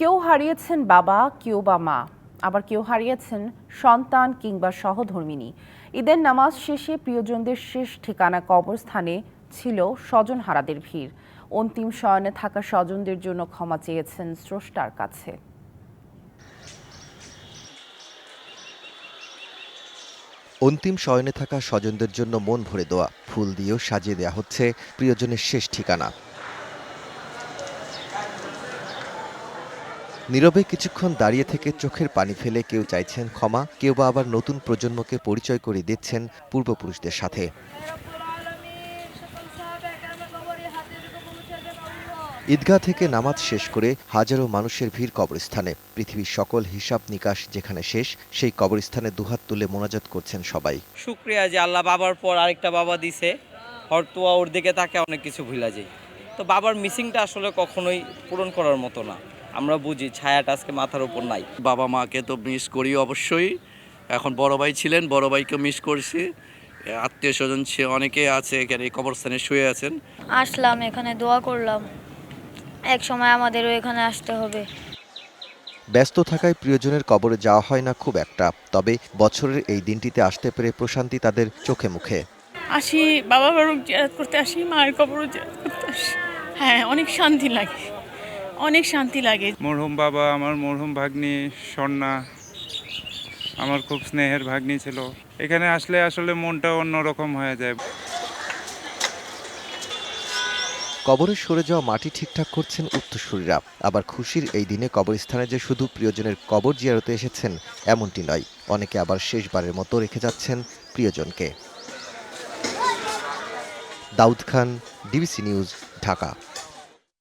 কেউ হারিয়েছেন বাবা, কেউ বা মা। আবার কেউ হারিয়েছেন সন্তান কিংবা সহধর্মিনী। ঈদের নামাজ শেষে প্রিয়জনদের শেষ ঠিকানা কবরস্থানে ছিল স্বজন হারাদের ভিড়। অন্তিম শয়নে থাকা স্বজনদের জন্য ক্ষমা চেয়েছেন স্রষ্টার কাছে। অন্তিম শয়নে থাকা স্বজনদের জন্য মন ভরে দেওয়া ফুল দিয়েও সাজিয়ে দেওয়া হচ্ছে প্রিয়জনের শেষ ঠিকানা। নীরবে কিছুক্ষণ দাঁড়িয়ে থেকে চোখের পানি ফেলে কেউ চাইছেন ক্ষমা, কেউ বা আবার নতুন প্রজন্মকে পরিচয় করে দিচ্ছেন পূর্বপুরুষদের সাথে। ঈদগাহ থেকে নামাজ শেষ করে হাজারো মানুষের ভিড় কবরস্থানে। পৃথিবীর সকল হিসাব নিকাশ যেখানে শেষ, সেই কবরস্থানে দুহাত তুলে মোনাজাত করছেন সবাই। শুক্রিয়া যে আল্লাহ বাবার পর আরেকটা বাবা দিছে। হয়তো ওর দিকে তাকে অনেক কিছু ভুলা যায়। তো বাবার মিসিংটা আসলে কখনোই পূরণ করার মতো না। আমরা বুঝি ছায়াটা আজকে মাথার উপর নাই। বাবা মাকে তো মিস করি অবশ্যই। এখন বড় ভাই ছিলেন বড় ভাইকে মিস করছি। আত্মীয় স্বজন সে অনেকে আছে এখানে এই কবরস্থানে শুয়ে আছেন। আসলাম এখানে দোয়া করলাম। এক সময় আমাদেরও এখানে আসতে হবে। ব্যস্ত থাকায় প্রিয়জনের কবরে যাওয়া হয় না খুব একটা তবে বছরের এই দিনটিতে আসতে পেরে প্রশান্তি তাদের চোখে মুখে। আসি বাবা বারুক জিয়ারত করতে আসি মায়ের কবরও জিয়ারত করতে আসি। হ্যাঁ অনেক শান্তি লাগে। অনেক শান্তি লাগে। মরহুম বাবা আমার মরহুম ভাগ্নি স্বর্ণা আমার খুব স্নেহের ভাগ্নি ছিল। এখানে আসলে আসলে মনটা অন্যরকম হয়ে যায়। কবরে সরে যাওয়া মাটি ঠিকঠাক করছেন উত্তরসূরিরা। আবার খুশির এই দিনে কবরস্থানে যে শুধু প্রিয়জনের কবর জিয়ারতে এসেছেন এমনটি নয়। অনেকে আবার শেষবারের মতো রেখে যাচ্ছেন প্রিয়জনকে। Daud Khan DBC news Dhaka.